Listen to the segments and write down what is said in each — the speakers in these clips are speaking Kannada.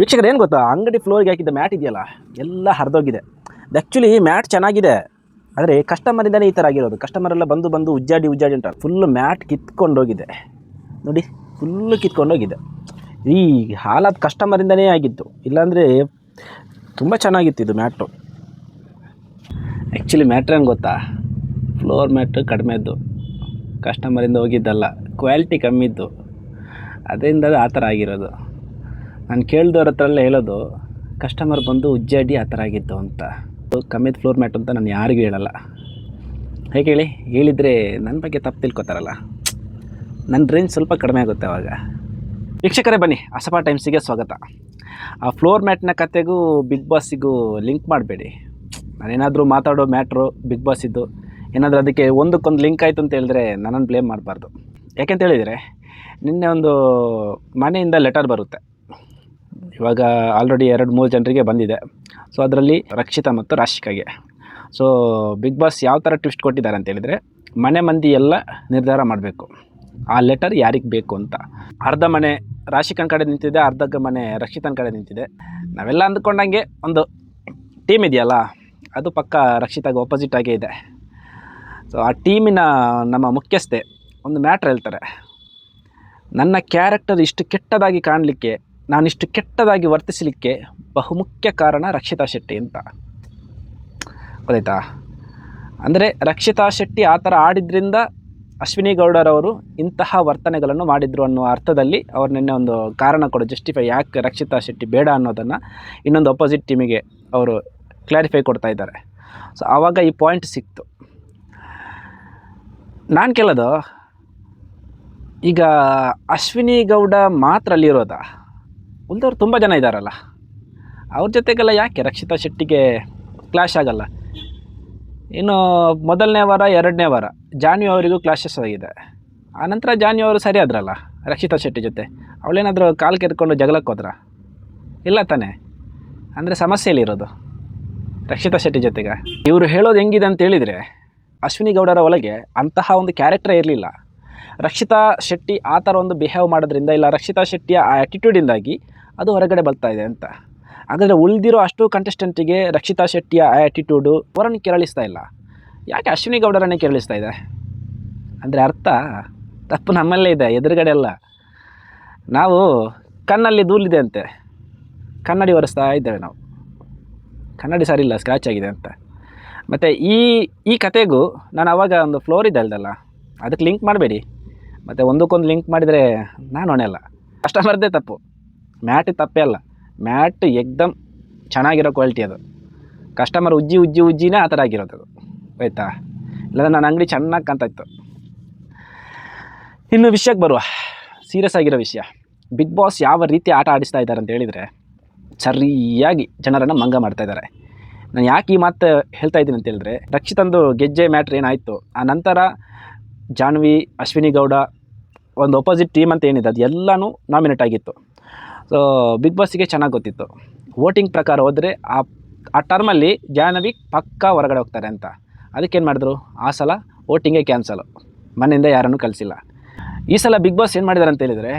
ವೀಕ್ಷಕರು, ಏನು ಗೊತ್ತಾ? ಅಂಗಡಿ ಫ್ಲೋರಿಗೆ ಹಾಕಿದ್ದ ಮ್ಯಾಟ್ ಇದೆಯಲ್ಲ, ಎಲ್ಲ ಹರಿದೋಗಿದೆ. ಆ್ಯಕ್ಚುಲಿ ಮ್ಯಾಟ್ ಚೆನ್ನಾಗಿದೆ, ಆದರೆ ಕಸ್ಟಮರಿಂದನೇ ಈ ಥರ ಆಗಿರೋದು. ಕಸ್ಟಮರ್ ಎಲ್ಲ ಬಂದು ಬಂದು ಉಜ್ಜಾಡಿ ಉಜ್ಜಾಡಿ ಅಂತ ಫುಲ್ಲು ಮ್ಯಾಟ್ ಕಿತ್ಕೊಂಡೋಗಿದೆ. ನೋಡಿ ಫುಲ್ಲು ಕಿತ್ಕೊಂಡೋಗಿದೆ. ಈ ಹಾಲಾದ ಕಸ್ಟಮರಿಂದನೇ ಆಗಿತ್ತು ಇಲ್ಲಾಂದರೆ ತುಂಬ ಚೆನ್ನಾಗಿತ್ತು ಇದು ಮ್ಯಾಟು ಆ್ಯಕ್ಚುಲಿ ಮ್ಯಾಟ್ರ್ ಏನು ಗೊತ್ತಾ? ಫ್ಲೋರ್ ಮ್ಯಾಟ್ ಕಡಿಮೆ ಇದ್ದು. ಕಸ್ಟಮರಿಂದ ಹೋಗಿದ್ದಲ್ಲ. ಕ್ವಾಲಿಟಿ ಕಮ್ಮಿ ಇದ್ದು. ಅದರಿಂದ ಆ ಥರ ಆಗಿರೋದು. ನಾನು ಕೇಳಿದವ್ರ ಹತ್ರ ಎಲ್ಲ ಹೇಳೋದು ಕಸ್ಟಮರ್ ಬಂದು ಉಜ್ಜಾಡಿ ಆ ಥರ ಆಗಿತ್ತು ಅಂತ. ಕಮ್ಮಿದ ಫ್ಲೋರ್ ಮ್ಯಾಟ್ ಅಂತ ನಾನು ಯಾರಿಗೂ ಹೇಳಲ್ಲ. ಹೇಗೆ ಹೇಳಿ? ಹೇಳಿದರೆ ನನ್ನ ಬಗ್ಗೆ ತಪ್ಪು ತಿಳ್ಕೊತಾರಲ್ಲ. ನನ್ನ ರೇಂಜ್ ಸ್ವಲ್ಪ ಕಡಿಮೆ ಆಗುತ್ತೆ ಅವಾಗ. ವೀಕ್ಷಕರೇ ಬನ್ನಿ, ಅಸಪಾ ಟೈಮ್ಸಿಗೆ ಸ್ವಾಗತ. ಆ ಫ್ಲೋರ್ ಮ್ಯಾಟ್ನ ಕತೆಗೂ ಬಿಗ್ ಬಾಸಿಗೂ ಲಿಂಕ್ ಮಾಡಬೇಡಿ. ನಾನೇನಾದರೂ ಮಾತಾಡೋ ಮ್ಯಾಟ್ರು ಬಿಗ್ ಬಾಸ್ ಇದ್ದು ಏನಾದರೂ ಅದಕ್ಕೆ ಒಂದಕ್ಕೊಂದು ಲಿಂಕ್ ಆಯಿತು ಅಂತ ಹೇಳಿದ್ರೆ ನನ್ನನ್ನು ಬ್ಲೇಮ್ ಮಾಡಬಾರ್ದು. ಯಾಕೆಂತ ಹೇಳಿದರೆ, ನಿನ್ನೆ ಒಂದು ಮನೆಯಿಂದ ಲೆಟರ್ ಬರುತ್ತೆ. ಇವಾಗ ಆಲ್ರೆಡಿ ಎರಡು ಮೂರು ಜನರಿಗೆ ಬಂದಿದೆ. ಸೊ ಅದರಲ್ಲಿ ರಕ್ಷಿತಾ ಮತ್ತು ರಾಶಿಕಾಗೆ. ಸೊ ಬಿಗ್ ಬಾಸ್ ಯಾವ ಥರ ಟ್ವಿಸ್ಟ್ ಕೊಟ್ಟಿದ್ದಾರೆ ಅಂತ ಹೇಳಿದರೆ, ಮನೆ ಮಂದಿ ಎಲ್ಲ ನಿರ್ಧಾರ ಮಾಡಬೇಕು. ಆ ಲೆಟರ್ ಯಾರಿಗೆ ಬೇಕು ಅಂತ. ಅರ್ಧ ಮನೆ ರಾಶಿಕನ್ ಕಡೆ ನಿಂತಿದೆ, ಅರ್ಧ ಮನೆ ರಕ್ಷಿತನ ಕಡೆ ನಿಂತಿದೆ. ನಾವೆಲ್ಲ ಅಂದ್ಕೊಂಡಂಗೆ ಒಂದು ಟೀಮ್ ಇದೆಯಲ್ಲ, ಅದು ಪಕ್ಕ ರಕ್ಷಿತಾಗೆ ಆಪೋಸಿಟ್ ಆಗೇ ಇದೆ. ಸೊ ಆ ಟೀಮಿನ ನಮ್ಮ ಮುಖ್ಯಸ್ಥೆ ಒಂದು ಮ್ಯಾಟ್ರ್ ಹೇಳ್ತಾರೆ. ನನ್ನ ಕ್ಯಾರೆಕ್ಟರ್ ಇಷ್ಟು ಕೆಟ್ಟದಾಗಿ ಕಾಣಲಿಕ್ಕೆ ನಾನಿಷ್ಟು ಕೆಟ್ಟದಾಗಿ ವರ್ತಿಸಲಿಕ್ಕೆ ಬಹುಮುಖ್ಯ ಕಾರಣ ರಕ್ಷಿತಾ ಶೆಟ್ಟಿ ಅಂತ. ಗೊತ್ತಾಯ್ತಾ? ಅಂದರೆ ರಕ್ಷಿತಾ ಶೆಟ್ಟಿ ಆ ಥರ ಆಡಿದ್ರಿಂದ ಅಶ್ವಿನಿ ಗೌಡರವರು ಇಂತಹ ವರ್ತನೆಗಳನ್ನು ಮಾಡಿದರು ಅನ್ನೋ ಅರ್ಥದಲ್ಲಿ ಅವ್ರು ನಿನ್ನೆ ಒಂದು ಕಾರಣ ಕೊಡು ಜಸ್ಟಿಫೈ ಯಾಕೆ ರಕ್ಷಿತಾ ಶೆಟ್ಟಿ ಬೇಡ ಅನ್ನೋದನ್ನು ಇನ್ನೊಂದು ಅಪೋಸಿಟ್ ಟೀಮಿಗೆ ಅವರು ಕ್ಲಾರಿಫೈ ಕೊಡ್ತಾ ಇದ್ದಾರೆ. ಸೊ ಆವಾಗ ಈ ಪಾಯಿಂಟ್ ಸಿಕ್ತು. ನಾನು ಕೇಳೋದು, ಈಗ ಅಶ್ವಿನಿ ಗೌಡ ಮಾತ್ರ ಅಲ್ಲಿರೋದಾ ಉಳಿದವ್ರು ತುಂಬ ಜನ ಇದ್ದಾರಲ್ಲ ಅವ್ರ ಜೊತೆಗೆಲ್ಲ ಯಾಕೆ ರಕ್ಷಿತಾ ಶೆಟ್ಟಿಗೆ ಕ್ಲಾಶ್ ಆಗಲ್ಲ? ಇನ್ನು ಮೊದಲನೇ ವಾರ, ಎರಡನೇ ವಾರ, ಜಾನ್ವಿ ಅವರಿಗೂ ಕ್ಲಾಶಸ್ ಆಗಿದೆ. ಆನಂತರ ಜಾನ್ವಿ ಅವರು ಸರಿ ಆದ್ರಲ್ಲ, ರಕ್ಷಿತಾ ಶೆಟ್ಟಿ ಜೊತೆ? ಅವಳೇನಾದರೂ ಕಾಲು ಕೆತ್ಕೊಂಡು ಜಗಳಕ್ಕೆ ಹೋದ್ರ? ಇಲ್ಲ ತಾನೇ? ಅಂದರೆ ಸಮಸ್ಯೆಯಲ್ಲಿರೋದು ರಕ್ಷಿತಾ ಶೆಟ್ಟಿ ಜೊತೆಗೆ. ಇವರು ಹೇಳೋದು ಹೆಂಗಿದೆ ಅಂತ ಹೇಳಿದರೆ, ಅಶ್ವಿನಿ ಗೌಡರ ಒಳಗೆ ಅಂತಹ ಒಂದು ಕ್ಯಾರೆಕ್ಟರ್ ಇರಲಿಲ್ಲ. ರಕ್ಷಿತಾ ಶೆಟ್ಟಿ ಆ ಥರ ಒಂದು ಬಿಹೇವ್ ಮಾಡೋದ್ರಿಂದ ಇಲ್ಲ, ರಕ್ಷಿತಾ ಶೆಟ್ಟಿಯ ಆ ಆ್ಯಟಿಟ್ಯೂಡಿಂದಾಗಿ ಅದು ಹೊರಗಡೆ ಬರ್ತಾ ಇದೆ ಅಂತ. ಹಾಗಾದರೆ ಉಳಿದಿರೋ ಅಷ್ಟು ಕಂಟೆಸ್ಟೆಂಟಿಗೆ ರಕ್ಷಿತಾ ಶೆಟ್ಟಿಯ ಆ್ಯಟಿಟ್ಯೂಡು ಅವರನ್ನು ಕೆರಳಿಸ್ತಾ ಇಲ್ಲ. ಯಾಕೆ ಅಶ್ವಿನಿ ಗೌಡರನ್ನೇ ಕೆರಳಿಸ್ತಾ ಇದೆ? ಅಂದರೆ ಅರ್ಥ? ತಪ್ಪು ನಮ್ಮಲ್ಲೇ ಇದೆ, ಎದುರುಗಡೆ ಅಲ್ಲ. ನಾವು ಕಣ್ಣಲ್ಲಿ ಧೂಳಿದೆ ಅಂತೆ. ಕನ್ನಡಿ ಒರೆಸ್ತಾ ಇದ್ದೇವೆ ನಾವು. ಕನ್ನಡಿ ಸರಿ ಇಲ್ಲ ಸ್ಕ್ರ್ಯಾಚ್ ಆಗಿದೆ ಅಂತ. ಮತ್ತು ಈ ಈ ಕತೆಗೂ ನಾನು ಆವಾಗ ಒಂದು ಫ್ಲೋರ್ ಇದೆ ಅಲ್ದಲ್ಲ, ಅದಕ್ಕೆ ಲಿಂಕ್ ಮಾಡಬೇಡಿ. ಮತ್ತು ಒಂದಕ್ಕೊಂದು ಲಿಂಕ್ ಮಾಡಿದರೆ ನಾನು ಹೊಣೆಯಲ್ಲ ಕಸ್ಟಮರ್ದೇ ತಪ್ಪು. ಮ್ಯಾಟ್ ತಪ್ಪೇ ಅಲ್ಲ. ಮ್ಯಾಟ್ ಎಕ್ದಮ್ ಚೆನ್ನಾಗಿರೋ ಕ್ವಾಲಿಟಿ ಅದು. ಕಸ್ಟಮರ್ ಉಜ್ಜಿ ಉಜ್ಜಿ ಉಜ್ಜಿನೇ ಆ ಥರ ಆಗಿರೋದು ಅದು. ಆಯಿತಾ? ಇಲ್ಲಾಂದ್ರೆ ನನ್ನ ಅಂಗಡಿ ಚೆನ್ನಾಗಿ ಕಾಣ್ತಾಯಿತ್ತು. ಇನ್ನು ವಿಷಯಕ್ಕೆ ಬರುವ. ಸೀರಿಯಸ್ ಆಗಿರೋ ವಿಷಯ. ಬಿಗ್ ಬಾಸ್ ಯಾವ ರೀತಿ ಆಟ ಆಡಿಸ್ತಾ ಇದ್ದಾರೆ ಅಂತ ಹೇಳಿದರೆ ಸರಿಯಾಗಿ ಜನರನ್ನು ಮಂಗ ಮಾಡ್ತಾ ಇದ್ದಾರೆ. ನಾನು ಯಾಕೆ ಈ ಮಾತು ಹೇಳ್ತಾ ಇದ್ದೀನಿ ಅಂತ ಹೇಳಿದ್ರೆ, ರಕ್ಷಿತಂದು ಗೆಜ್ಜೆ ಮ್ಯಾಟ್ರ್ ಏನಾಯಿತು? ಆ ನಂತರ ಜಾನ್ವಿ, ಅಶ್ವಿನಿ ಗೌಡ, ಒಂದು ಅಪೋಸಿಟ್ ಟೀಮ್ ಅಂತ ಏನಿದೆ, ಅದು ಎಲ್ಲನೂ ನಾಮಿನೇಟ್ ಆಗಿತ್ತು. ಸೊ ಬಿಗ್ ಬಾಸಿಗೆ ಚೆನ್ನಾಗಿ ಗೊತ್ತಿತ್ತು. ವೋಟಿಂಗ್ ಪ್ರಕಾರ ಹೋದರೆ ಆ ಆ ಟರ್ಮಲ್ಲಿ ಜಾಹ್ನವಿ ಪಕ್ಕಾ ಹೊರಗಡೆ ಹೋಗ್ತಾರೆ ಅಂತ. ಅದಕ್ಕೇನು ಮಾಡಿದ್ರು? ಆ ಸಲ ವೋಟಿಂಗೇ ಕ್ಯಾನ್ಸಲು ಮನೆಯಿಂದ ಯಾರನ್ನು ಕಳಿಸಿಲ್ಲ. ಈ ಸಲ ಬಿಗ್ ಬಾಸ್ ಏನು ಮಾಡಿದ್ದಾರೆ ಅಂತ ಹೇಳಿದರೆ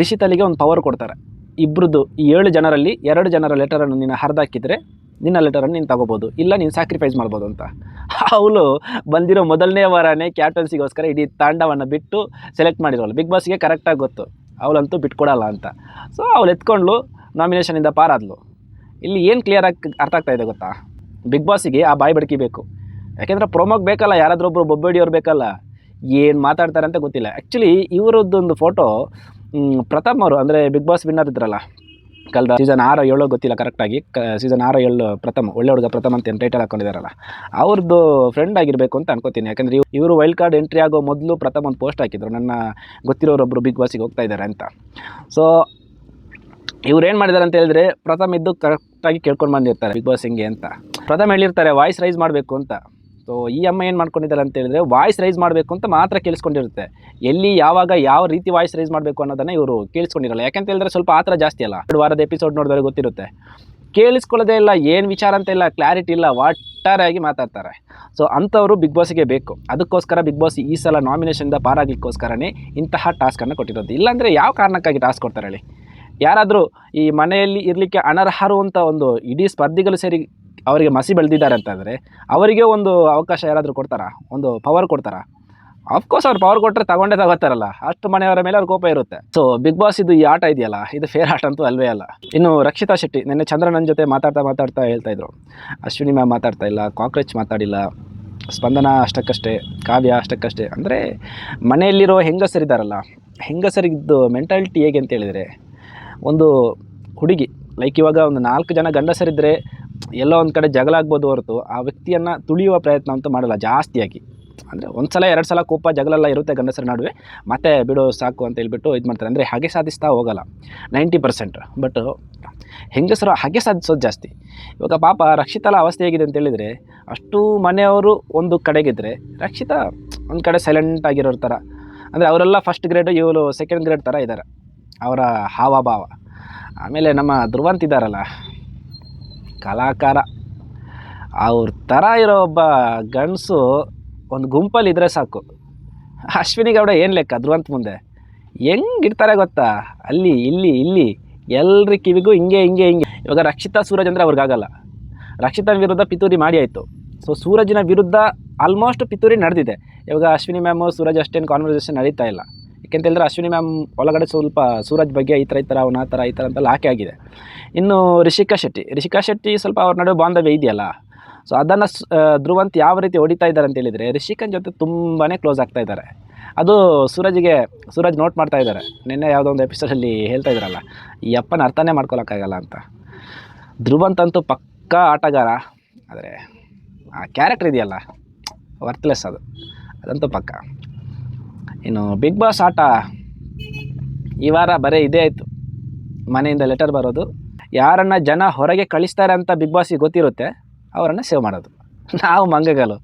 ರಿಷಿತಲಿಗೆ ಒಂದು ಪವರ್ ಕೊಡ್ತಾರೆ. ಇಬ್ಬರದ್ದು ಈ ಏಳು ಜನರಲ್ಲಿ ಎರಡು ಜನರ ಲೆಟರನ್ನು ನೀನು ಹರಿದಾಕಿದ್ರೆ ನಿನ್ನ ಲೆಟರನ್ನು ನೀನು ತಗೋಬೋದು, ಇಲ್ಲ ನೀನು ಸ್ಯಾಕ್ರಿಫೈಸ್ ಮಾಡ್ಬೋದು ಅಂತ. ಅವಳು ಬಂದಿರೋ ಮೊದಲನೇ ವಾರನೇ ಕ್ಯಾಪ್ಟನ್ಸಿಗೋಸ್ಕರ ಇಡೀ ತಾಂಡವನ್ನು ಬಿಟ್ಟು ಸೆಲೆಕ್ಟ್ ಮಾಡಿರೋಲ್ಲ ಬಿಗ್ ಬಾಸ್ಗೆ ಕರೆಕ್ಟಾಗಿ ಗೊತ್ತು. ಅವಳಂತೂ ಬಿಟ್ಕೊಡಲ್ಲ ಅಂತ. ಸೊ ಅವಳು ಎತ್ಕೊಂಡ್ಲು ನಾಮಿನೇಷನಿಂದ ಪಾರಾದ್ಲು ಇಲ್ಲಿ ಏನು ಕ್ಲಿಯರಾಗಿ ಅರ್ಥ ಆಗ್ತಾ ಇದೆ ಗೊತ್ತಾ? ಬಿಗ್ ಬಾಸಿಗೆ ಆ ಬಾಯಿ ಬಡ್ಕಿ ಬೇಕು. ಯಾಕೆಂದರೆ ಪ್ರೊಮೋಗೆ ಬೇಕಲ್ಲ, ಯಾರಾದರೂ ಒಬ್ಬರು ಬೊಬ್ಬಡಿಯವ್ರು ಬೇಕಲ್ಲ? ಏನು ಮಾತಾಡ್ತಾರೆ ಅಂತ ಗೊತ್ತಿಲ್ಲ. ಆ್ಯಕ್ಚುಲಿ ಇವರದ್ದೊಂದು ಫೋಟೋ ಪ್ರತಾಪ್ ಅವರು, ಅಂದರೆ ಬಿಗ್ ಬಾಸ್ ವಿನ್ನರ್ ಇದ್ರಲ್ಲ ಕಳೆದ ಸೀಸನ್ ಆರು ಏಳೋ ಗೊತ್ತಿಲ್ಲ ಕರೆಕ್ಟಾಗಿ ಕ ಸೀಸನ್ ಆರು ಏಳು ಪ್ರಥಮ, ಒಳ್ಳೆ ಹುಡುಗ ಪ್ರಥಮ ಅಂತ ಏನು ಟೈಟಲ್ ಹಾಕೊಂಡಿದಾರಲ್ಲ. ಅವ್ರದ್ದು ಫ್ರೆಂಡ್ ಆಗಿರಬೇಕು ಅಂತ ಅನ್ಕೋತೀನಿ. ಯಾಕಂದರೆ ಇವ್- ಇವರು ವೈಲ್ಡ್ ಕಾರ್ಡ್ ಎಂಟ್ರಿ ಆಗೋ ಮೊದಲು ಪ್ರಥಮ ಒಂದು ಪೋಸ್ಟ್ ಹಾಕಿದ್ರು. ನನ್ನ ಗೊತ್ತಿರೋರೊಬ್ಬರು ಬಿಗ್ ಬಾಸಿಗೆ ಹೋಗ್ತಾ ಇದ್ದಾರೆ ಅಂತ. ಸೊ ಇವ್ರು ಏನು ಮಾಡಿದ್ದಾರೆ ಅಂತ ಹೇಳಿದ್ರೆ ಪ್ರಥಮ ಇದ್ದು ಕರೆಕ್ಟಾಗಿ ಕೇಳ್ಕೊಂಡು ಬಂದಿರ್ತಾರೆ ಬಿಗ್ ಬಾಸ್ ಹಿಂಗೆ ಅಂತ. ಪ್ರಥಮ ಹೇಳಿರ್ತಾರೆ ವಾಯ್ಸ್ ರೈಸ್ ಮಾಡಬೇಕು ಅಂತ. ಸೊ ಈ ಅಮ್ಮ ಏನು ಮಾಡ್ಕೊಂಡಿದ್ದಾರೆ ಅಂತ ಹೇಳಿದ್ರೆ ವಾಯ್ಸ್ ರೈಸ್ ಮಾಡಬೇಕು ಅಂತ ಮಾತ್ರ ಕೇಳಿಸ್ಕೊಂಡಿರುತ್ತೆ. ಎಲ್ಲಿ, ಯಾವಾಗ, ಯಾವ ರೀತಿ ವಾಯ್ಸ್ ರೈಸ್ ಮಾಡಬೇಕು ಅನ್ನೋದನ್ನು ಇವರು ಕೇಳಿಸ್ಕೊಂಡಿರಲ್ಲ. ಯಾಕಂತ ಹೇಳಿದ್ರೆ ಸ್ವಲ್ಪ ಆತರ ಜಾಸ್ತಿ ಅಲ್ಲ. ಎರಡು ವಾರದ ಎಪಿಸೋಡ್ ನೋಡಿದ್ರೆ ಗೊತ್ತಿರುತ್ತೆ. ಕೇಳಿಸ್ಕೊಳ್ಳೋದೇ ಇಲ್ಲ, ಏನು ವಿಚಾರ ಅಂತ ಇಲ್ಲ ಕ್ಲಾರಿಟಿ ಇಲ್ಲ ಒಟ್ಟಾರೆಯಾಗಿ ಮಾತಾಡ್ತಾರೆ. ಸೊ ಅಂಥವರು ಬಿಗ್ ಬಾಸ್ಗೆ ಬೇಕು. ಅದಕ್ಕೋಸ್ಕರ ಬಿಗ್ ಬಾಸ್ ಈ ಸಲ ನಾಮಿನೇಷನ್ದ ಪಾರಾಗಲಿಕ್ಕೋಸ್ಕರನೇ ಇಂತಹ ಟಾಸ್ಕನ್ನು ಕೊಟ್ಟಿರೋದು. ಇಲ್ಲಾಂದರೆ ಯಾವ ಕಾರಣಕ್ಕಾಗಿ ಟಾಸ್ಕ್ ಕೊಡ್ತಾರೆ ಹೇಳಿ? ಯಾರಾದರೂ ಈ ಮನೆಯಲ್ಲಿ ಇರಲಿಕ್ಕೆ ಅನರ್ಹರು ಅಂತ ಒಂದು ಇಡೀ ಸ್ಪರ್ಧಿಗಳು ಸೇರಿ ಅವರಿಗೆ ಮಸಿ ಬೆಳೆದಿದ್ದಾರೆ ಅಂತಂದರೆ ಅವರಿಗೆ ಒಂದು ಅವಕಾಶ ಯಾರಾದರೂ ಕೊಡ್ತಾರಾ? ಒಂದು ಪವರ್ ಕೊಡ್ತಾರಾ? ಅಫ್ಕೋರ್ಸ್ ಅವ್ರು ಪವರ್ ಕೊಟ್ಟರೆ ತಗೊಂಡೇ ತಗೋತಾರಲ್ಲ. ಅಷ್ಟು ಮನೆಯವರ ಮೇಲೆ ಅವ್ರ ಕೋಪ ಇರುತ್ತೆ. ಸೊ ಬಿಗ್ ಬಾಸ್ ಇದು ಈ ಆಟ ಇದೆಯಲ್ಲ? ಇದು ಫೇರ್ ಆಟ ಅಂತೂ ಅಲ್ವೇ ಅಲ್ಲ. ಇನ್ನು ರಕ್ಷಿತಾ ಶೆಟ್ಟಿ, ನಿನ್ನೆ ಚಂದ್ರನ ಜೊತೆ ಮಾತಾಡ್ತಾ ಮಾತಾಡ್ತಾ ಹೇಳ್ತಾ ಇದ್ರು. ಅಶ್ವಿನಿ ಮ್ಯಾಮ್ ಮಾತಾಡ್ತಾ ಇಲ್ಲ, ಕಾಕ್ರೋಚ್ ಮಾತಾಡಿಲ್ಲ, ಸ್ಪಂದನ ಅಷ್ಟಕ್ಕಷ್ಟೇ, ಕಾವ್ಯ ಅಷ್ಟಕ್ಕಷ್ಟೇ. ಅಂದರೆ ಮನೆಯಲ್ಲಿರೋ ಹೆಂಗಸರಿದ್ದಾರಲ್ಲ ಹೆಂಗಸರಿದ್ದು ಮೆಂಟಾಲಿಟಿ ಹೇಗೆ ಅಂತ ಹೇಳಿದರೆ, ಒಂದು ಹುಡುಗಿ ಲೈಕ್ ಇವಾಗ ಒಂದು ನಾಲ್ಕು ಜನ ಗಂಡಸರಿದ್ದರೆ ಎಲ್ಲೋ ಒಂದು ಕಡೆ ಜಗಳ ಆಗ್ಬೋದು ಹೊರತು ಆ ವ್ಯಕ್ತಿಯನ್ನು ತುಳಿಯುವ ಪ್ರಯತ್ನ ಅಂತೂ ಮಾಡಲ್ಲ, ಜಾಸ್ತಿಯಾಗಿ. ಅಂದರೆ ಒಂದು ಸಲ ಎರಡು ಸಲ ಕೋಪ ಜಗಳೆಲ್ಲ ಇರುತ್ತೆ ಗಂಡಸರ ನಡುವೆ. ಮತ್ತೆ ಬಿಡು, ಸಾಕು ಅಂತ ಹೇಳ್ಬಿಟ್ಟು ಇದು ಮಾಡ್ತಾರೆ. ಅಂದರೆ ಹಾಗೆ ಸಾಧಿಸ್ತಾ ಹೋಗಲ್ಲ, ನೈಂಟಿ ಪರ್ಸೆಂಟ್. ಬಟ್ ಹೆಂಗಸರು ಹಾಗೆ ಸಾಧಿಸೋದು ಜಾಸ್ತಿ. ಇವಾಗ ಪಾಪ ರಕ್ಷಿತಲ ಅವಸ್ಥೆ ಹೇಗಿದೆ ಅಂತ ಹೇಳಿದರೆ, ಅಷ್ಟು ಮನೆಯವರು ಒಂದು ಕಡೆಗಿದ್ದರೆ ರಕ್ಷಿತಾ ಒಂದು ಕಡೆ ಸೈಲೆಂಟ್ ಆಗಿರೋ ಥರ ಅಂದರೆ ಅವರೆಲ್ಲ ಫಸ್ಟ್ ಗ್ರೇಡು ಇವರು ಸೆಕೆಂಡ್ ಗ್ರೇಡ್ ಥರ ಇದ್ದಾರೆ ಅವರ ಹಾವಭಾವ. ಆಮೇಲೆ ನಮ್ಮ ಧ್ರುವಂತ್ ಇದ್ದಾರಲ್ಲ ಕಲಾಕಾರ. ಅವ್ರ ಥರ ಇರೋ ಒಬ್ಬ ಗಂಡಸು ಒಂದು ಗುಂಪಲ್ಲಿ ಇದ್ದರೆ ಸಾಕು. ಅಶ್ವಿನಿ ಗೌಡ ಏನು ಲೆಕ್ಕ? ಧ್ರುವಂತ ಮುಂದೆ. ಹೆಂಗಿಡ್ತಾರೆ ಗೊತ್ತಾ? ಅಲ್ಲಿ, ಇಲ್ಲಿ ಇಲ್ಲಿ. ಎಲ್ಲರ ಕಿವಿಗೂ ಹಿಂಗೆ ಹಿಂಗೆ ಹಿಂಗೆ. ಇವಾಗ ರಕ್ಷಿತಾ ಸೂರಜ್ ಅಂದರೆ ಅವ್ರಿಗಾಗಲ್ಲ ರಕ್ಷಿತನ ವಿರುದ್ಧ ಪಿತೂರಿ ಮಾಡಿ ಆಯಿತು. ಸೊ ಸೂರಜಿನ ವಿರುದ್ಧ ಆಲ್ಮೋಸ್ಟ್ ಪಿತೂರಿ ನಡೆದಿದೆ. ಇವಾಗ ಅಶ್ವಿನಿ ಮ್ಯಾಮು ಸೂರಜ್ ಅಷ್ಟೇನು ಕಾನ್ವರ್ಸೇಷನ್ ನಡೀತಾ ಇಲ್ಲ. ಯಾಕೆಂತ ಹೇಳಿದ್ರೆ ಅಶ್ವಿನಿ ಮ್ಯಾಮ್ ಒಳಗಡೆ ಸ್ವಲ್ಪ ಸೂರಜ್ ಬಗ್ಗೆ ಈ ಥರ ಈ ಥರ, ಅವನ ಆ ಥರ, ಈ ಥರ ಅಂತೆಲ್ಲ ಆಕೆ ಆಗಿದೆ. ಇನ್ನು ರಿಷಿಕಾ ಶೆಟ್ಟಿ ರಿಷಿಕಾ ಶೆಟ್ಟಿ ಸ್ವಲ್ಪ ಅವ್ರ ನಡುವೆ ಬಾಂಧವ್ಯ ಇದೆಯಲ್ಲ ಸೊ ಅದನ್ನು ಧ್ರುವಂತ್ ಯಾವ ರೀತಿ ಹೊಡಿತಾ ಇದ್ದಾರೆ ಅಂತ ಹೇಳಿದರೆ ರಿಷಿಕನ್ ಜೊತೆ ತುಂಬಾ ಕ್ಲೋಸ್ ಆಗ್ತಾ ಇದ್ದಾರೆ. ಅದು ಸೂರಜ್ಗೆ, ಸೂರಜ್ ನೋಟ್ ಮಾಡ್ತಾ ಇದ್ದಾರೆ. ನಿನ್ನೆ ಯಾವುದೋ ಒಂದು ಎಪಿಸೋಡಲ್ಲಿ ಹೇಳ್ತಾ ಇದ್ರಲ್ಲ ಈ ಅಪ್ಪನ ಅರ್ಥನೇ ಮಾಡ್ಕೊಳಕ್ಕಾಗಲ್ಲ ಅಂತ. ಧ್ರುವಂತ್ ಅಂತೂ ಪಕ್ಕಾ ಆಟಗಾರ, ಆದರೆ ಆ ಕ್ಯಾರೆಕ್ಟರ್ ಇದೆಯಲ್ಲ ವರ್ತ್ಲೆಸ್ ಅದು. ಅದಂತೂ ಪಕ್ಕ. ಇನ್ನು ಬಿಗ್ ಬಾಸ್ ಆಟ ಈ ವಾರ ಬರೀ ಇದೇ ಆಯಿತು. ಮನೆಯಿಂದ ಲೆಟರ್ ಬರೋದು. ಯಾರನ್ನು ಜನ ಹೊರಗೆ ಕಳಿಸ್ತಾರೆ ಅಂತ ಬಿಗ್ ಬಾಸಿಗೆ ಗೊತ್ತಿರುತ್ತೆ, ಅವರನ್ನು ಸೇವ್ ಮಾಡೋದು. ನಾವು ಮಂಗಗಲು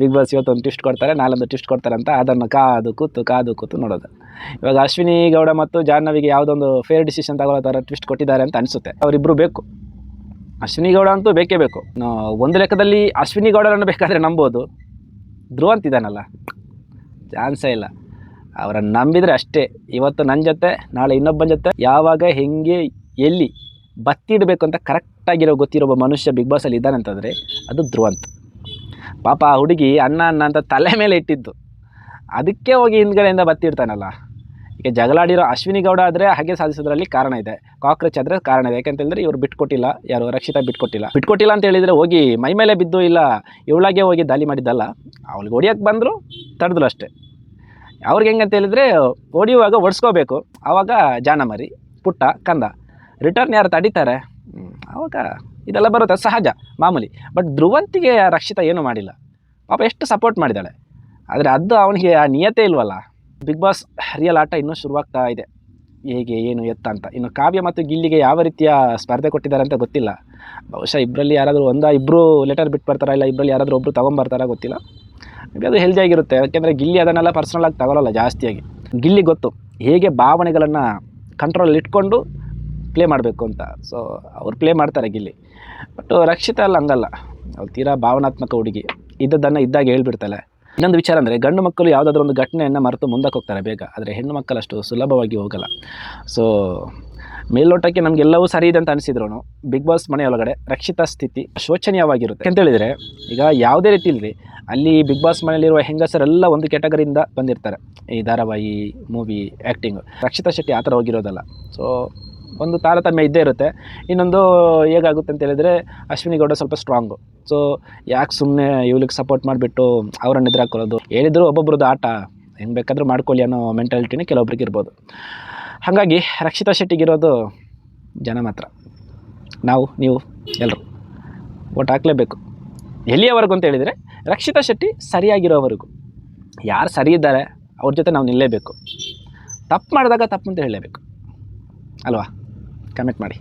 ಬಿಗ್ ಬಾಸ್ ಇವತ್ತೊಂದು ಟಿಸ್ಟ್ ಕೊಡ್ತಾರೆ ನಾಳೊಂದು ಟಿಸ್ಟ್ ಕೊಡ್ತಾರೆ ಅಂತ ಅದನ್ನು ಕಾದು ಕೂತು ಕಾದು ಕೂತು ನೋಡೋದು. ಇವಾಗ ಅಶ್ವಿನಿ, ಗೌಡ ಮತ್ತು ಜಾಹ್ನವಿಗೆ ಯಾವುದೊಂದು ಫೇರ್ ಡಿಸಿಷನ್ ತಗೊಳ್ಳೋ ಥರ ಟ್ವಿಸ್ಟ್ ಕೊಟ್ಟಿದ್ದಾರೆ ಅಂತ ಅನಿಸುತ್ತೆ. ಅವರಿಬ್ಬರು ಬೇಕು. ಅಶ್ವಿನಿ, ಗೌಡ ಅಂತೂ ಬೇಕೇ ಬೇಕು. ಒಂದು ಲೆಕ್ಕದಲ್ಲಿ ಅಶ್ವಿನಿ, ಗೌಡರನ್ನು ಬೇಕಾದರೆ ನಂಬೋದು. ಧ್ರುವಂತ ಇದ್ದಾನಲ್ಲ ಚಾನ್ಸೇ ಇಲ್ಲ. ಅವರನ್ನು ನಂಬಿದರೆ ಅಷ್ಟೇ. ಇವತ್ತು ನನ್ನ ಜೊತೆ, ನಾಳೆ ಇನ್ನೊಬ್ಬನ ಜೊತೆ, ಯಾವಾಗ, ಹೆಂಗೆ, ಎಲ್ಲಿ ಬತ್ತಿಡಬೇಕು ಅಂತ ಕರೆಕ್ಟಾಗಿರೋ ಗೊತ್ತಿರೋ ಒಬ್ಬ ಮನುಷ್ಯ ಬಿಗ್ ಬಾಸಲ್ಲಿ ಇದ್ದಾನಂತಂದರೆ ಅದು ಧ್ರುವಂತ್. ಪಾಪ ಆ ಹುಡುಗಿ ಅನ್ನ ಅನ್ನ ಅಂತ ತಲೆ ಮೇಲೆ ಇಟ್ಟಿದ್ದು. ಅದಕ್ಕೆ ಹೋಗಿ ಹಿಂದ್ಗಡೆಯಿಂದ ಬತ್ತಿ ಇಡ್ತಾನಲ್ಲ. ಈಗ ಜಗಳಾಡಿರೋ ಅಶ್ವಿನಿ ಗೌಡ ಆದರೆ ಹಾಗೆ ಸಾಧಿಸೋದ್ರಲ್ಲಿ ಕಾರಣ ಇದೆ. ಕಾಕ್ರೋಚ್ ಆದರೆ ಕಾರಣ ಇದೆ. ಯಾಕಂತ ಹೇಳಿದ್ರೆ ಇವರು ಬಿಟ್ಕೊಟ್ಟಿಲ್ಲ. ಯಾರು? ರಕ್ಷಿತಾ ಬಿಟ್ಕೊಟ್ಟಿಲ್ಲ. ಬಿಟ್ಕೊಟ್ಟಿಲ್ಲ ಅಂತ ಹೇಳಿದರೆ ಹೋಗಿ ಮೈ ಮೇಲೆ ಬಿದ್ದು ಇಲ್ಲ, ಇವಳಾಗೆ ಹೋಗಿ ದಾಳಿ ಮಾಡಿದ್ದಲ್ಲ, ಅವ್ಳಿಗೆ ಹೊಡಿಯೋಕ್ಕೆ ಬಂದರು ತಡೆದ್ರು ಅಷ್ಟೇ. ಅವ್ರಿಗೆ ಹೆಂಗೆ ಅಂತ ಹೇಳಿದರೆ ಹೊಡಿಯುವಾಗ ಒಡ್ಸ್ಕೋಬೇಕು ಆವಾಗ ಜಾನಮರಿ, ಪುಟ್ಟ, ಕಂದ. ರಿಟರ್ನ್ ಯಾರು ತಡೀತಾರೆ? ಆವಾಗ ಇದೆಲ್ಲ ಬರುತ್ತೆ ಸಹಜ, ಮಾಮೂಲಿ. ಬಟ್ ಧ್ರುವಂತಿಗೆ ರಕ್ಷಿತಾ ಏನೂ ಮಾಡಿಲ್ಲ. ಪಾಪ ಎಷ್ಟು ಸಪೋರ್ಟ್ ಮಾಡಿದ್ದಾಳೆ. ಆದರೆ ಅದು ಅವನಿಗೆ ಆ ನಿಯತೆ ಇಲ್ವಲ್ಲ. ಬಿಗ್ ಬಾಸ್ ರಿಯಲ್ ಆಟ ಇನ್ನೂ ಶುರುವಾಗ್ತಾ ಇದೆ. ಹೇಗೆ, ಏನು, ಎತ್ತ ಅಂತ. ಇನ್ನು ಕಾವ್ಯ ಮತ್ತು ಗಿಲ್ಲಿಗೆ ಯಾವ ರೀತಿಯ ಸ್ಪರ್ಧೆ ಕೊಟ್ಟಿದ್ದಾರೆ ಅಂತ ಗೊತ್ತಿಲ್ಲ. ಬಹುಶಃ ಇಬ್ಬರಲ್ಲಿ ಯಾರಾದರೂ ಒಂದ ಇಬ್ಬರು ಲೆಟರ್ ಬಿಟ್ಟು ಬರ್ತಾರಾ ಇಲ್ಲ ಇಬ್ಬರಲ್ಲಿ ಯಾರಾದರೂ ಒಬ್ಬರು ತೊಗೊಂಬರ್ತಾರಾ ಗೊತ್ತಿಲ್ಲ. ಮೇಬಿ ಅದು ಹೆಲ್ದಿ ಆಗಿರುತ್ತೆ. ಯಾಕೆಂದರೆ ಗಿಲ್ಲಿ ಅದನ್ನೆಲ್ಲ ಪರ್ಸ್ನಲಾಗಿ ತಗೊಳ್ಳಲ್ಲ ಜಾಸ್ತಿಯಾಗಿ. ಗಿಲ್ಲಿ ಗೊತ್ತು ಹೇಗೆ ಭಾವನೆಗಳನ್ನು ಕಂಟ್ರೋಲ್ ಇಟ್ಕೊಂಡು ಪ್ಲೇ ಮಾಡಬೇಕು ಅಂತ. ಸೊ ಅವ್ರು ಪ್ಲೇ ಮಾಡ್ತಾರೆ ಗಿಲ್ಲಿ. ಬಟ್ ರಕ್ಷಿತ ಅಲ್ಲ ಹಂಗಲ್ಲ. ಅವ್ರು ತೀರಾ ಭಾವನಾತ್ಮಕ ಹುಡುಗಿ. ಇದ್ದದ್ದನ್ನು ಇದ್ದಾಗ ಹೇಳ್ಬಿಡ್ತಾಳೆ. ಇನ್ನೊಂದು ವಿಚಾರ ಅಂದರೆ ಗಂಡು ಮಕ್ಕಳು ಯಾವುದಾದ್ರೂ ಒಂದು ಘಟನೆಯನ್ನು ಮರೆತು ಮುಂದಕ್ಕೆ ಹೋಗ್ತಾರೆ ಬೇಗ ಆದರೆ ಹೆಣ್ಣು ಮಕ್ಕಳಷ್ಟು ಸುಲಭವಾಗಿ ಹೋಗಲ್ಲ. ಸೊ ಮೇಲ್ನೋಟಕ್ಕೆ ನಮಗೆಲ್ಲವೂ ಸರಿ ಇದೆ ಅಂತ ಅನಿಸಿದ್ರು ಬಿಗ್ ಬಾಸ್ ಮನೆಯೊಳಗಡೆ ರಕ್ಷಿತ ಸ್ಥಿತಿ ಶೋಚನೀಯವಾಗಿರುತ್ತೆ. ಅಂತ ಹೇಳಿದರೆ ಈಗ ಯಾವುದೇ ರೀತಿ ಇಲ್ಲರಿ ಅಲ್ಲಿ ಬಿಗ್ ಬಾಸ್ ಮನೆಯಲ್ಲಿರುವ ಹೆಂಗಸರೆಲ್ಲ ಒಂದು ಕ್ಯಾಟಗರಿಯಿಂದ ಬಂದಿರ್ತಾರೆ. ಈ ಧಾರಾವಾಹಿ ಮೂವಿ ಆ್ಯಕ್ಟಿಂಗು ರಕ್ಷಿತಾ ಶೆಟ್ಟಿ ಆ ಥರ ಹೋಗಿರೋದಲ್ಲ. ಸೊ ಒಂದು ತಾರತಮ್ಯ ಇದ್ದೇ ಇರುತ್ತೆ. ಇನ್ನೊಂದು ಹೇಗಾಗುತ್ತೆ ಅಂತ ಹೇಳಿದರೆ, ಅಶ್ವಿನಿ ಗೌಡ ಸ್ವಲ್ಪ ಸ್ಟ್ರಾಂಗು ಸೊ ಯಾಕೆ ಸುಮ್ಮನೆ ಇವ್ಲಿಗೆ ಸಪೋರ್ಟ್ ಮಾಡಿಬಿಟ್ಟು ಅವರನ್ನು ಎದುರಾಕೊಳ್ಳೋದು ಹೇಳಿದ್ರು ಒಬ್ಬೊಬ್ರದ್ದು ಆಟ. ಹೆಂಗೆ ಬೇಕಾದರೂ ಮಾಡ್ಕೊಳ್ಳಿ ಅನ್ನೋ ಮೆಂಟಾಲಿಟಿನೇ ಕೆಲವೊಬ್ರಿಗೆ ಇರ್ಬೋದು. ಹಾಗಾಗಿ ರಕ್ಷಿತಾ ಶೆಟ್ಟಿಗಿರೋದು ಜನ ಮಾತ್ರ. ನಾವು, ನೀವು ಎಲ್ಲರೂ ಓಟ್ ಹಾಕಲೇಬೇಕು. ಎಲ್ಲಿಯವರೆಗೂ ಅಂತ ಹೇಳಿದರೆ, ರಕ್ಷಿತಾ ಶೆಟ್ಟಿ ಸರಿಯಾಗಿರೋವರೆಗೂ. ಯಾರು ಸರಿ ಇದ್ದಾರೆ, ಅವ್ರ ಜೊತೆ ನಾವು ನಿಲ್ಲಲೇಬೇಕು ತಪ್ಪು ಮಾಡಿದಾಗ ತಪ್ಪು ಅಂತ ಹೇಳಲೇಬೇಕು. ಅಲ್ವಾ? ಕಮೆಂಟ್ ಮಾಡಿ.